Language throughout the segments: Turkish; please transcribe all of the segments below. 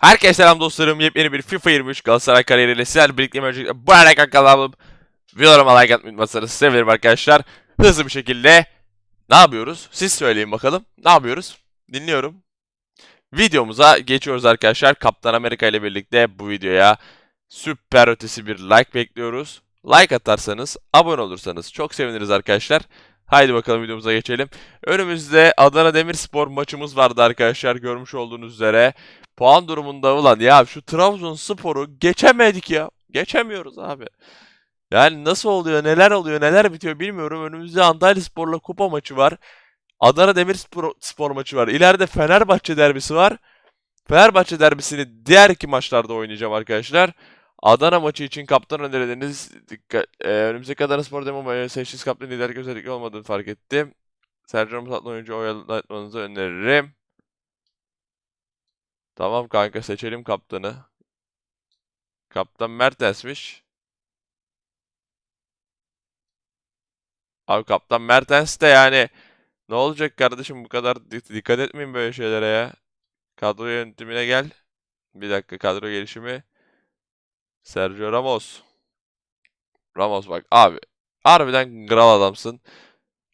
Herkese selam dostlarım. Yepyeni bir FIFA 23 Galatasaray kariyeriyle sizlerle birlikte öncelikle bu arada kanalım videolarıma like atmayı unutmazsanız sevinirim arkadaşlar. Hızlı bir şekilde ne yapıyoruz? Siz söyleyin bakalım. Ne yapıyoruz? Dinliyorum. Videomuza geçiyoruz arkadaşlar. Kaptan Amerika ile birlikte bu videoya süper ötesi bir like bekliyoruz. Like atarsanız, abone olursanız çok seviniriz arkadaşlar. Haydi bakalım videomuza geçelim. Önümüzde Adana Demirspor maçımız vardı arkadaşlar görmüş olduğunuz üzere. Puan durumunda ulan ya şu Trabzonspor'u geçemedik ya. Geçemiyoruz abi. Yani nasıl oluyor, neler oluyor, neler bitiyor bilmiyorum. Önümüzde Antalyaspor'la kupa maçı var. Adana Demirspor spor maçı var. İleride Fenerbahçe derbisi var. Fenerbahçe derbisini diğer iki maçlarda oynayacağım arkadaşlar. Adana maçı için kaptan önerileriniz dikkat, e, önümüzdeki Adana Spor demo maçı seçtiğiniz kaptan liderlik özellikle olmadığını fark ettim. Sercan Musatlı oyuncu oyalatmanızı öneririm. Tamam kanka seçelim kaptanı. Kaptan Mertens'miş. Abi kaptan Mertens de yani ne olacak kardeşim bu kadar di- dikkat etmeyin böyle şeylere ya. Kadro yönetimine gel. Bir dakika kadro gelişimi. Sergio Ramos. Ramos bak abi. Harbiden kral adamsın.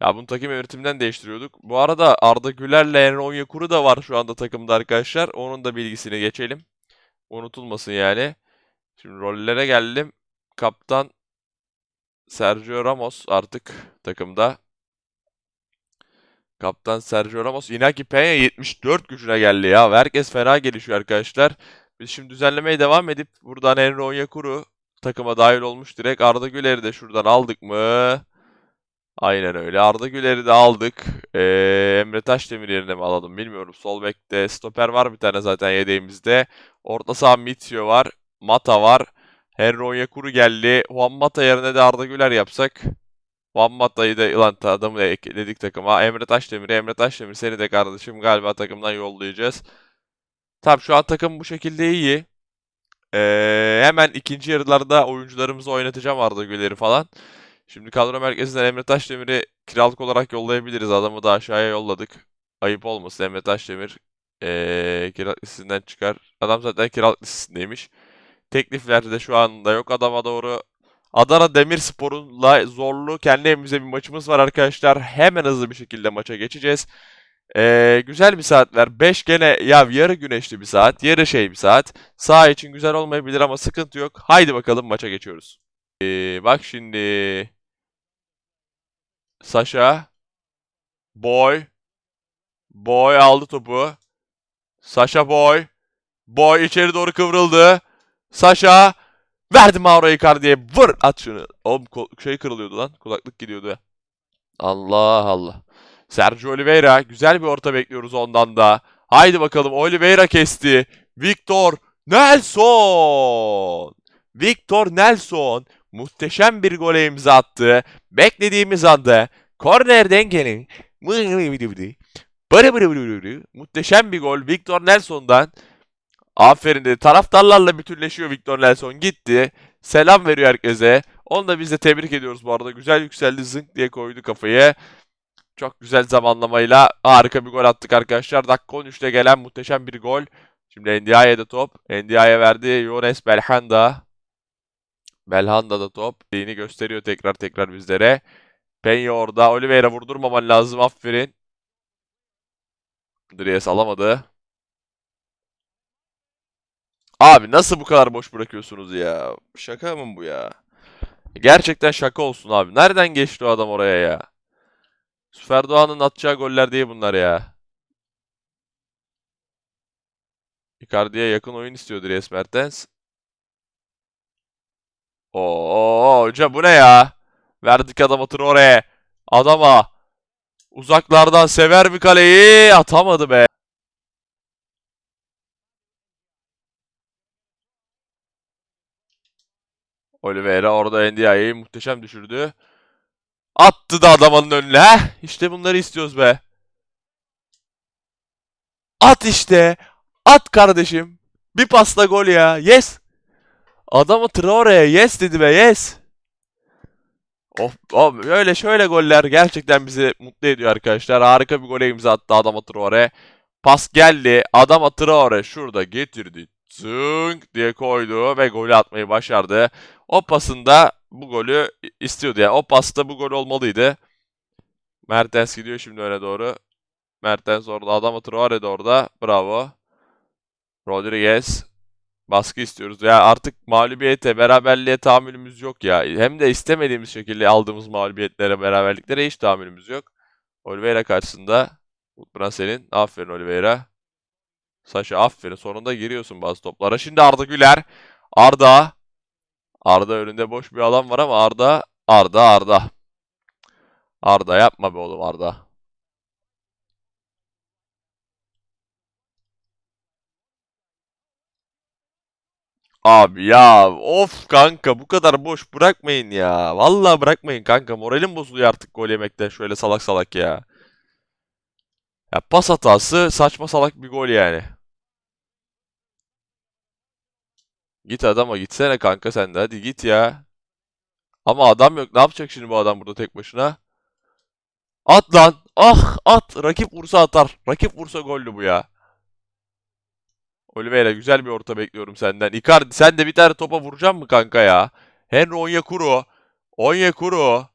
Ya bunu takım yönetiminden değiştiriyorduk. Bu arada Arda Güler'le Emre Onyekuru da var şu anda takımda arkadaşlar. Onun da bilgisini geçelim. Unutulmasın yani. Şimdi rollere geldim. Kaptan Sergio Ramos artık takımda. Kaptan Sergio Ramos. Inaki Peña 74 gücüne geldi ya. Herkes fena gelişiyor arkadaşlar. Biz şimdi düzenlemeye devam edip buradan Emre Onyekuru takıma dahil olmuş direkt. Arda Güler'i de şuradan aldık mı? Aynen öyle. Arda Güler'i de aldık. Ee, Emre Taşdemir yerine mi alalım bilmiyorum. Sol bekte stoper var bir tane zaten yedeğimizde. Orta saha Mitio var. Mata var. Henry Onyekuru geldi. Juan Mata yerine de Arda Güler yapsak. Juan Mata'yı da lan adamı da ekledik takıma. Emre Taşdemir, Emre Taşdemir seni de kardeşim galiba takımdan yollayacağız. Tamam şu an takım bu şekilde iyi. Ee, hemen ikinci yarılarda oyuncularımızı oynatacağım Arda Güler'i falan. Şimdi kadro merkezinden Emre Taşdemir'i kiralık olarak yollayabiliriz. Adamı da aşağıya yolladık. Ayıp olmasın Emre Taşdemir ee, kiralık listesinden çıkar. Adam zaten kiralık listesindeymiş. Teklifler de şu anda yok adama doğru. Adana Demirspor'unla zorlu kendi evimizde bir maçımız var arkadaşlar. Hemen hızlı bir şekilde maça geçeceğiz. Ee, güzel bir saat ver. 5 gene ya yarı güneşli bir saat, yarı şey bir saat. Sağ için güzel olmayabilir ama sıkıntı yok. Haydi bakalım maça geçiyoruz. Ee, bak şimdi. Sasha. Boy. Boy aldı topu. Sasha Boy. Boy içeri doğru kıvrıldı. Sasha. Verdi Mauro Icardi'ye. Vur at şunu. Oğlum şey kırılıyordu lan. Kulaklık gidiyordu. Allah Allah. Sergio Oliveira. Güzel bir orta bekliyoruz ondan da. Haydi bakalım. Oliveira kesti. Victor Nelson. Victor Nelson. Muhteşem bir gole imza attı. Beklediğimiz anda kornerden gelen. Muhteşem bir gol Victor Nelson'dan. Aferin dedi. Taraftarlarla bütünleşiyor Victor Nelson. Gitti. Selam veriyor herkese. Onu da biz de tebrik ediyoruz bu arada. Güzel yükseldi. Zınk diye koydu kafayı. Çok güzel zamanlamayla harika bir gol attık arkadaşlar. Dakika 13'te gelen muhteşem bir gol. Şimdi Ndiaye'de top. Ndiaye verdi. Yones Belhanda. Belhanda da top. Yeni gösteriyor tekrar tekrar bizlere. Peña orada. Oliveira vurdurmaman lazım. Aferin. Dries alamadı. Abi nasıl bu kadar boş bırakıyorsunuz ya? Şaka mı bu ya? Gerçekten şaka olsun abi. Nereden geçti o adam oraya ya? Ferdoğan'ın atacağı goller değil bunlar ya. Icardi'ye yakın oyun istiyor Dries Mertens. Oo hoca bu ne ya? Verdik adama Traore. Adama. Uzaklardan sever bir kaleyi. Atamadı be. Oliveira orada Ndiaye'yi muhteşem düşürdü. Attı da adamın önüne. Heh, işte bunları istiyoruz be. At işte. At kardeşim. Bir pasla gol ya. Yes. Adamı Traore'ye yes dedi be yes. Of, of, öyle şöyle goller gerçekten bizi mutlu ediyor arkadaşlar. Harika bir gole imza attı Adama Traore. Pas geldi. Adama Traore şurada getirdi. zınk diye koydu ve golü atmayı başardı. O pasında bu golü istiyordu. Yani o pasta bu gol olmalıydı. Mertens gidiyor şimdi öne doğru. Mertens orada. Adama Traore de orada. Bravo. Rodriguez. Baskı istiyoruz. Ya artık mağlubiyete, beraberliğe tahammülümüz yok ya. Hem de istemediğimiz şekilde aldığımız mağlubiyetlere, beraberliklere hiç tahammülümüz yok. Oliveira karşısında. Buna senin. Aferin Oliveira. Saşa aferin. Sonunda giriyorsun bazı toplara. Şimdi Arda Güler. Arda. Arda önünde boş bir alan var ama Arda. Arda Arda. Arda yapma be oğlum Arda. Abi ya of kanka bu kadar boş bırakmayın ya. Vallahi bırakmayın kanka. Moralim bozuluyor artık gol yemekten şöyle salak salak ya. Ya pas hatası saçma salak bir gol yani. Git adama gitsene kanka sen de hadi git ya. Ama adam yok. Ne yapacak şimdi bu adam burada tek başına? At lan. Ah at. Rakip vursa atar. Rakip vursa gollü bu ya. Oliveira güzel bir orta bekliyorum senden. Icardi sen de bir tane topa vuracaksın mı kanka ya? Henry Onyekuru. Onyekuru.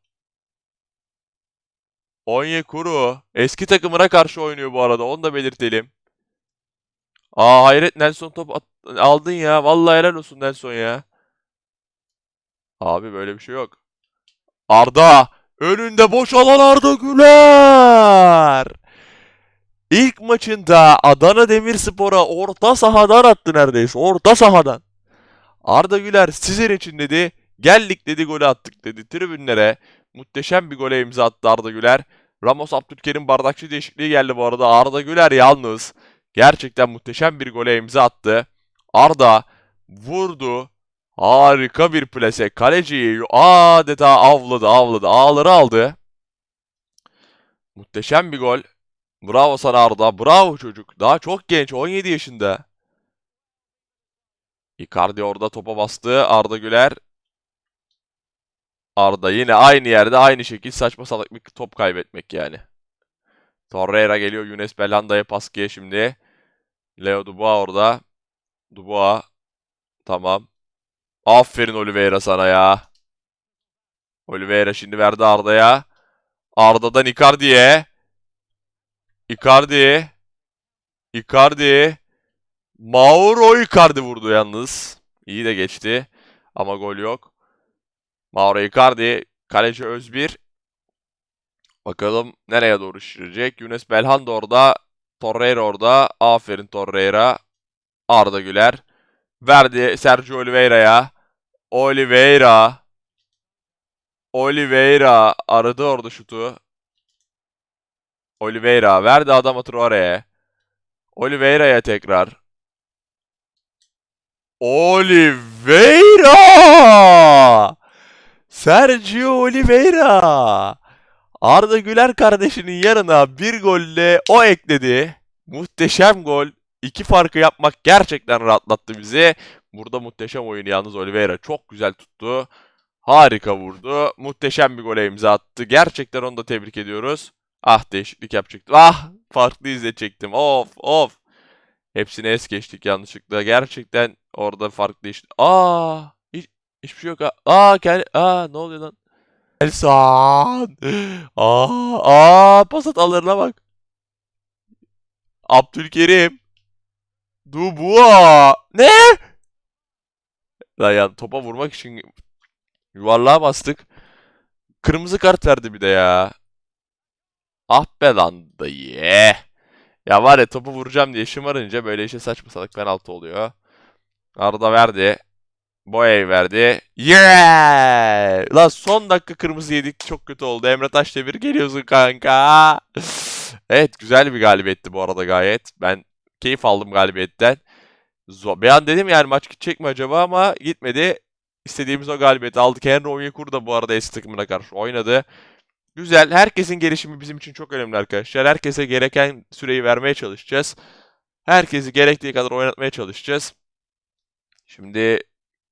Onyekuru. Eski takımına karşı oynuyor bu arada. Onu da belirtelim. Aa hayret Nelson top at- aldın ya. Vallahi helal olsun Nelson ya. Abi böyle bir şey yok. Arda. Önünde boş alan Arda Güler. İlk maçında Adana Demirspor'a orta sahadan attı neredeyse. Orta sahadan. Arda Güler sizin için dedi. Geldik dedi golü attık dedi. Tribünlere muhteşem bir gole imza attı Arda Güler. Ramos Abdülkerim bardakçı değişikliği geldi bu arada. Arda Güler yalnız gerçekten muhteşem bir gole imza attı. Arda vurdu. Harika bir plase. Kaleciyi adeta avladı avladı. Ağları aldı. Muhteşem bir gol. Bravo sana Arda. Bravo çocuk. Daha çok genç. 17 yaşında. Icardi orada topa bastı. Arda Güler. Arda yine aynı yerde aynı şekil saçma salak bir top kaybetmek yani. Torreira geliyor. Yunus Belhanda'ya Paski'ye şimdi. Leo Dubois orada. Dubois. Tamam. Aferin Oliveira sana ya. Oliveira şimdi verdi Arda'ya. Arda'dan Icardi'ye. Icardi. Icardi. Mauro Icardi vurdu yalnız. İyi de geçti. Ama gol yok. Mauro Icardi. Kaleci Özbir. Bakalım nereye doğru şişirecek. Yunus Belhanda orada. Torreira orada. Aferin Torreira. Arda Güler. Verdi Sergio Oliveira'ya. Oliveira. Oliveira aradı orada şutu. Oliveira verdi adama Traore'ye. Oliveira'ya tekrar. Oliveira! Sergio Oliveira! Arda Güler kardeşinin yanına bir golle o ekledi. Muhteşem gol. İki farkı yapmak gerçekten rahatlattı bizi. Burada muhteşem oyunu yalnız Oliveira çok güzel tuttu. Harika vurdu. Muhteşem bir gole imza attı. Gerçekten onu da tebrik ediyoruz. Ah değişiklik yapacaktım. Ah farklı izleyecektim. Of of. Hepsini es geçtik yanlışlıkla. Gerçekten orada farklı değişti. Aa hiç, hiçbir şey yok. Aa gel. Aa ne oluyor lan? Elsan. Aa aa pas hatalarına bak. Abdülkerim. Dubois. Ne? Lan topa vurmak için yuvarlığa bastık. Kırmızı kart verdi bir de ya. Ah be lan dayı. Ya var ya topu vuracağım diye şımarınca böyle işte saçma salak penaltı oluyor. Arda verdi. Boya'yı verdi. Yeah! Lan son dakika kırmızı yedik. Çok kötü oldu. Emre Taşdemir geliyorsun kanka. evet güzel bir galibiyetti bu arada gayet. Ben keyif aldım galibiyetten. Zo bir an dedim yani maç gidecek mi acaba ama gitmedi. İstediğimiz o galibiyeti aldık. Henry Onyekuru da bu arada eski takımına karşı oynadı. Güzel. Herkesin gelişimi bizim için çok önemli arkadaşlar. Herkese gereken süreyi vermeye çalışacağız. Herkesi gerektiği kadar oynatmaya çalışacağız. Şimdi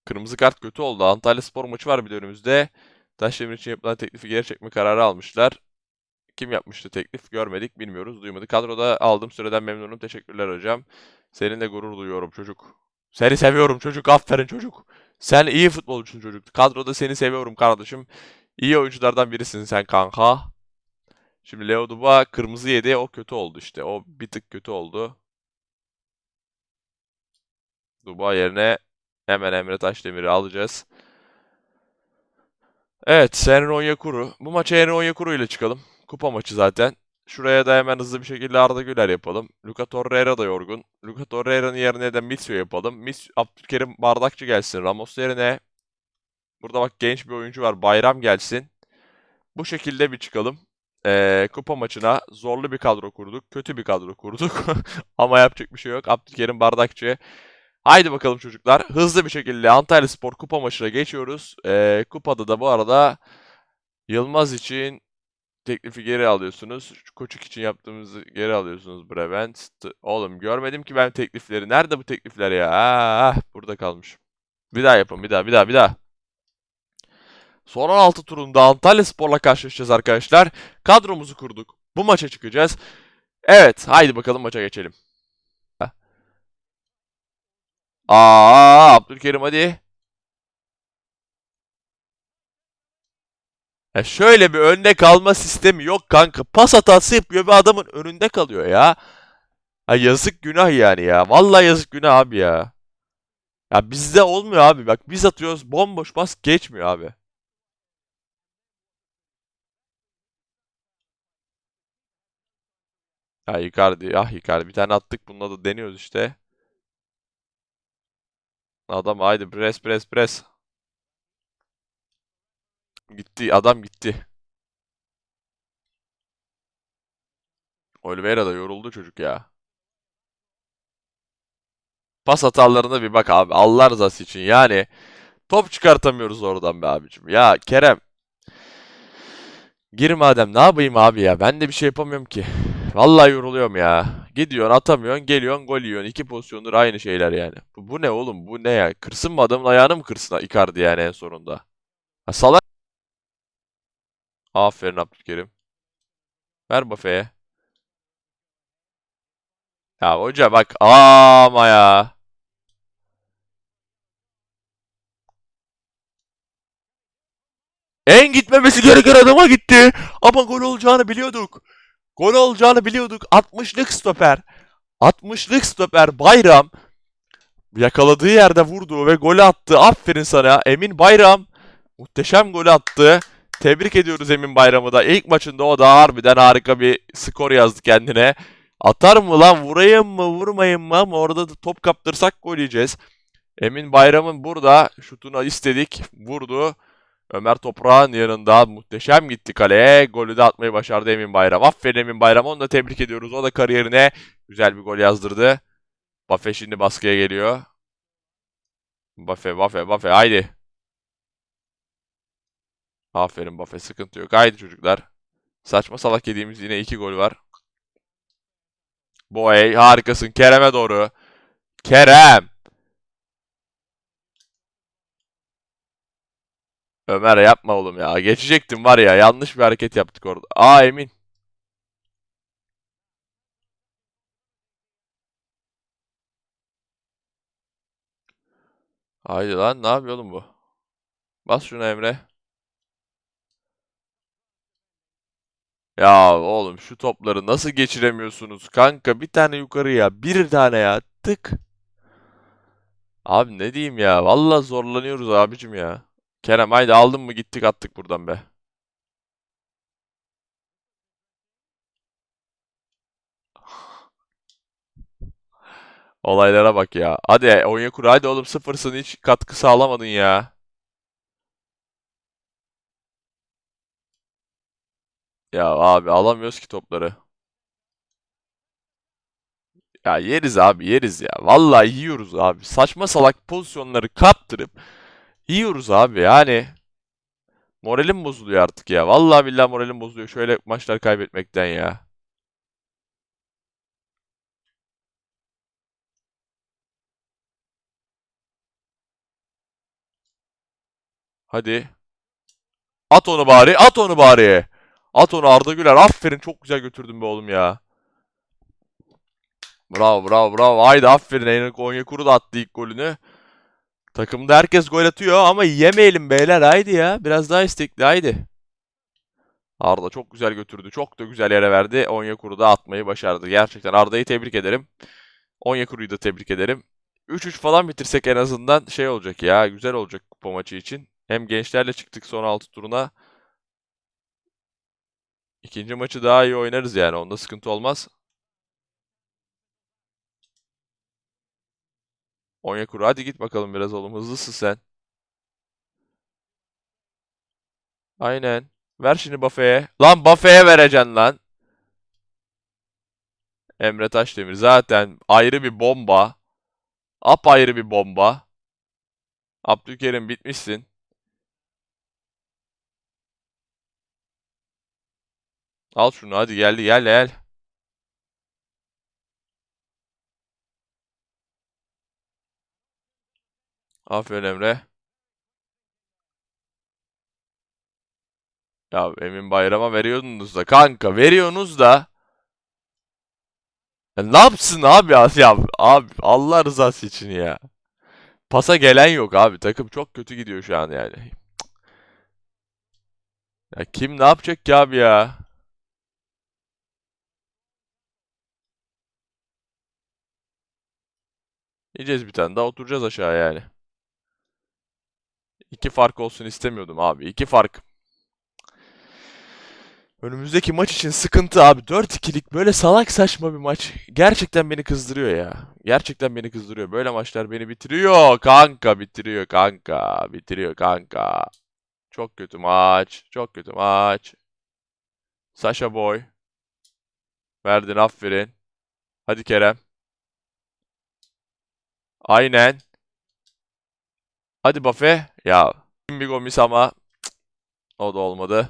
kırmızı kart kötü oldu. Antalya Spor maçı var bir de önümüzde. Taşdemir için yapılan teklifi geri çekme kararı almışlar. Kim yapmıştı teklif görmedik, bilmiyoruz, duymadık. Kadroda aldığım süreden memnunum. Teşekkürler hocam. Seninle gurur duyuyorum çocuk. Seni seviyorum çocuk. Aferin çocuk. Sen iyi futbolcusun çocuk. Kadroda seni seviyorum kardeşim. İyi oyunculardan birisin sen kanka. Şimdi Leo Duba kırmızı yedi. O kötü oldu işte. O bir tık kötü oldu. Duba yerine hemen Emre Taşdemir'i alacağız. Evet, Senro Onyekuru. Bu maça Senro Onyekuru ile çıkalım. Kupa maçı zaten. Şuraya da hemen hızlı bir şekilde Arda Güler yapalım. Luka Torreira da yorgun. Luka Torreira'nın yerine de Mitsio yapalım. Mis Abdülkerim Bardakçı gelsin. Ramos yerine burada bak genç bir oyuncu var. Bayram gelsin. Bu şekilde bir çıkalım. Ee, kupa maçına zorlu bir kadro kurduk. Kötü bir kadro kurduk. Ama yapacak bir şey yok. Abdülkerim Bardakçı. Haydi bakalım çocuklar. Hızlı bir şekilde Antalya Spor kupa maçına geçiyoruz. Ee, kupada da bu arada Yılmaz için teklifi geri alıyorsunuz. Koçuk için yaptığımızı geri alıyorsunuz Brevent. Oğlum görmedim ki ben teklifleri. Nerede bu teklifler ya? Ah, burada kalmış. Bir daha yapın. Bir daha, bir daha, bir daha. Son 16 turunda Antalya Spor'la karşılaşacağız arkadaşlar. Kadromuzu kurduk. Bu maça çıkacağız. Evet, haydi bakalım maça geçelim. Aa, Abdülkerim hadi. Ya şöyle bir önde kalma sistemi yok kanka. Pas hatası yapıyor ve adamın önünde kalıyor ya. Ha yazık günah yani ya. Vallahi yazık günah abi ya. Ya bizde olmuyor abi. Bak biz atıyoruz bomboş pas geçmiyor abi. Ya Icardi, ah Icardi bir tane attık bununla da deniyoruz işte. Adam haydi pres pres pres. Gitti adam gitti. Oliveira da yoruldu çocuk ya. Pas hatalarına bir bak abi. Allah rızası için. Yani top çıkartamıyoruz oradan be abicim. Ya Kerem. Gir madem ne yapayım abi ya. Ben de bir şey yapamıyorum ki. Vallahi yoruluyorum ya. Gidiyorsun atamıyorsun geliyorsun gol yiyorsun. İki pozisyondur aynı şeyler yani. Bu, bu ne oğlum bu ne ya? Kırsın mı adamın ayağını mı kırsın Icardi yani en sonunda? Ha, salak. Aferin Abdülkerim. Ver Buffett'e. Ya hoca bak ama ya. En gitmemesi gereken adama gitti. Ama gol olacağını biliyorduk. Gol olacağını biliyorduk. 60'lık stoper. 60'lık stoper Bayram. Yakaladığı yerde vurdu ve golü attı. Aferin sana Emin Bayram. Muhteşem golü attı. Tebrik ediyoruz Emin Bayram'ı da. İlk maçında o da harbiden harika bir skor yazdı kendine. Atar mı lan vurayım mı vurmayayım mı ama orada da top kaptırsak gol yiyeceğiz. Emin Bayram'ın burada şutunu istedik. Vurdu. Ömer Toprağ'ın yanında muhteşem gitti kaleye. Golü de atmayı başardı Emin Bayram. Aferin Emin Bayram. Onu da tebrik ediyoruz. O da kariyerine güzel bir gol yazdırdı. Bafe şimdi baskıya geliyor. Bafe, Bafe, Bafe. Haydi. Aferin Bafe. Sıkıntı yok. Haydi çocuklar. Saçma salak yediğimiz yine iki gol var. Boey harikasın. Kerem'e doğru. Kerem. Ömer yapma oğlum ya. Geçecektim var ya. Yanlış bir hareket yaptık orada. Aa Emin. Haydi lan ne yapıyor oğlum bu? Bas şuna Emre. Ya oğlum şu topları nasıl geçiremiyorsunuz kanka? Bir tane yukarı ya. Bir tane ya. Tık. Abi ne diyeyim ya. Vallahi zorlanıyoruz abicim ya. Kerem haydi aldın mı gittik attık buradan be. Olaylara bak ya. Hadi Onyekuru hadi oğlum sıfırsın hiç katkı sağlamadın ya. Ya abi alamıyoruz ki topları. Ya yeriz abi yeriz ya. Vallahi yiyoruz abi. Saçma salak pozisyonları kaptırıp yiyoruz abi yani. Moralim bozuluyor artık ya. Vallahi billahi moralim bozuluyor şöyle maçlar kaybetmekten ya. Hadi. At onu bari. At onu bari. At onu Arda Güler. Aferin çok güzel götürdün be oğlum ya. Bravo bravo bravo. Haydi aferin. Enric Onyekuru da attı ilk golünü. Takımda herkes gol atıyor ama yemeyelim beyler. Haydi ya. Biraz daha istekli. Haydi. Arda çok güzel götürdü. Çok da güzel yere verdi. Onyekuru da atmayı başardı. Gerçekten Arda'yı tebrik ederim. Onyekuru'yu da tebrik ederim. 3-3 falan bitirsek en azından şey olacak ya. Güzel olacak kupa maçı için. Hem gençlerle çıktık son 6 turuna. İkinci maçı daha iyi oynarız yani. Onda sıkıntı olmaz. Onyekuru hadi git bakalım biraz oğlum. Hızlısın sen. Aynen. Ver şimdi Buffett'e. Lan Buffett'e vereceksin lan. Emre Taşdemir zaten ayrı bir bomba. Apayrı bir bomba. Abdülkerim bitmişsin. Al şunu hadi geldi gel gel. Aferin Emre. Ya Emin Bayram'a veriyordunuz da kanka veriyorsunuz da. Ya ne yapsın abi ya, abi Allah rızası için ya. Pasa gelen yok abi. Takım çok kötü gidiyor şu an yani. Ya kim ne yapacak ki abi ya? Yiyeceğiz bir tane daha oturacağız aşağı yani. İki fark olsun istemiyordum abi. İki fark. Önümüzdeki maç için sıkıntı abi. 4-2'lik böyle salak saçma bir maç. Gerçekten beni kızdırıyor ya. Gerçekten beni kızdırıyor. Böyle maçlar beni bitiriyor. Kanka bitiriyor kanka. Bitiriyor kanka. Çok kötü maç. Çok kötü maç. Sasha Boy. Verdin aferin. Hadi Kerem. Aynen. Hadi Buffet. Ya. Bir gomis ama cık, o da olmadı.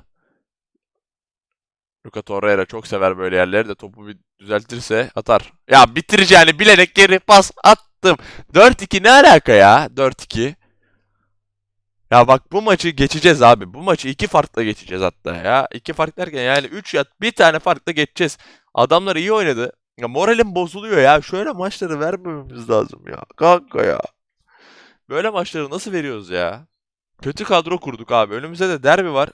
Luka Torreira çok sever böyle yerleri de topu bir düzeltirse atar. Ya bitireceğini bilerek geri pas attım. 4-2 ne alaka ya? 4-2. Ya bak bu maçı geçeceğiz abi. Bu maçı iki farkla geçeceğiz hatta ya. İki fark derken yani 3 ya bir tane farkla geçeceğiz. Adamlar iyi oynadı. Ya moralim bozuluyor ya. Şöyle maçları vermememiz lazım ya. Kanka ya. Böyle maçları nasıl veriyoruz ya? Kötü kadro kurduk abi. Önümüzde de derbi var.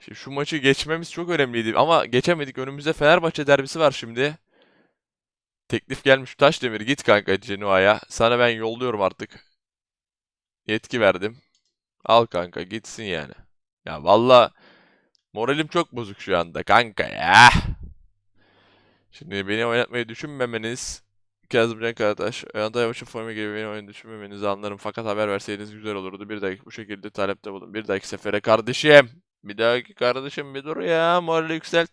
Şimdi şu maçı geçmemiz çok önemliydi ama geçemedik. Önümüzde Fenerbahçe derbisi var şimdi. Teklif gelmiş. Taşdemir git kanka Genoa'ya. Sana ben yolluyorum artık. Yetki verdim. Al kanka gitsin yani. Ya valla moralim çok bozuk şu anda kanka ya. Şimdi beni oynatmayı düşünmemeniz Kazımcan Karataş, Antalya maçı formu gibi beni oyun düşünmemenizi anlarım. Fakat haber verseydiniz güzel olurdu. Bir dahaki bu şekilde talepte bulun. Bir dahaki sefere kardeşim. Bir dahaki kardeşim bir dur ya. Morali yükselt.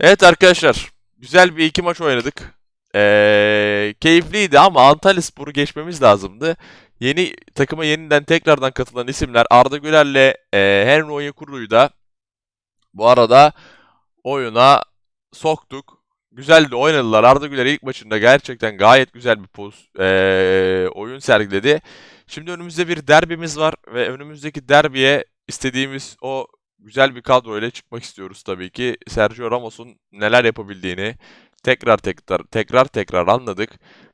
Evet arkadaşlar. Güzel bir iki maç oynadık. Ee, keyifliydi ama Antalyaspor'u geçmemiz lazımdı. Yeni takıma yeniden tekrardan katılan isimler Arda Güler'le e, Henry Onyekuru'yu da bu arada oyuna soktuk. Güzel de oynadılar. Arda Güler ilk maçında gerçekten gayet güzel bir poz, e, oyun sergiledi. Şimdi önümüzde bir derbimiz var ve önümüzdeki derbiye istediğimiz o güzel bir kadroyla çıkmak istiyoruz tabii ki. Sergio Ramos'un neler yapabildiğini tekrar tekrar tekrar tekrar anladık.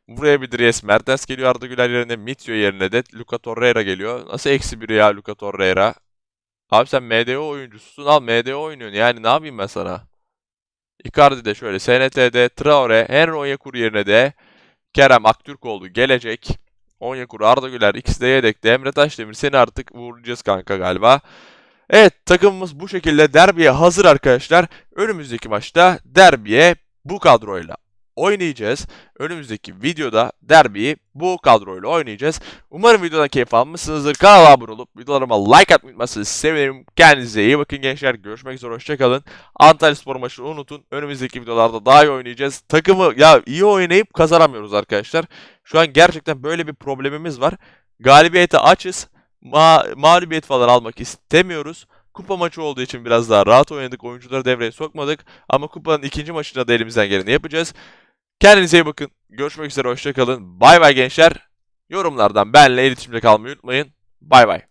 Buraya bir Dries Mertens geliyor Arda Güler yerine Mitio yerine de Luka Torreira geliyor. Nasıl eksi biri ya Luka Torreira? Abi sen MDO oyuncususun al MDO oynuyorsun yani ne yapayım ben sana? Icardi de şöyle SNT'de Traore, Henry Onyekuru yerine de Kerem Aktürkoğlu gelecek. Onyekuru, Arda Güler ikisi de yedekte. Emre Taşdemir seni artık vuracağız kanka galiba. Evet takımımız bu şekilde derbiye hazır arkadaşlar. Önümüzdeki maçta derbiye bu kadroyla oynayacağız. Önümüzdeki videoda derbiyi bu kadroyla oynayacağız. Umarım videodan keyif almışsınızdır. Kanala abone olup videolarıma like atmayı unutmazsanız sevinirim. Kendinize iyi bakın gençler. Görüşmek üzere. Hoşçakalın. Antalya Spor maçını unutun. Önümüzdeki videolarda daha iyi oynayacağız. Takımı ya iyi oynayıp kazanamıyoruz arkadaşlar. Şu an gerçekten böyle bir problemimiz var. Galibiyete açız. Ma mağlubiyet falan almak istemiyoruz. Kupa maçı olduğu için biraz daha rahat oynadık. Oyuncuları devreye sokmadık. Ama kupanın ikinci maçında da elimizden geleni yapacağız. Kendinize iyi bakın. Görüşmek üzere. Hoşçakalın. Bay bay gençler. Yorumlardan benle iletişimde kalmayı unutmayın. Bay bay.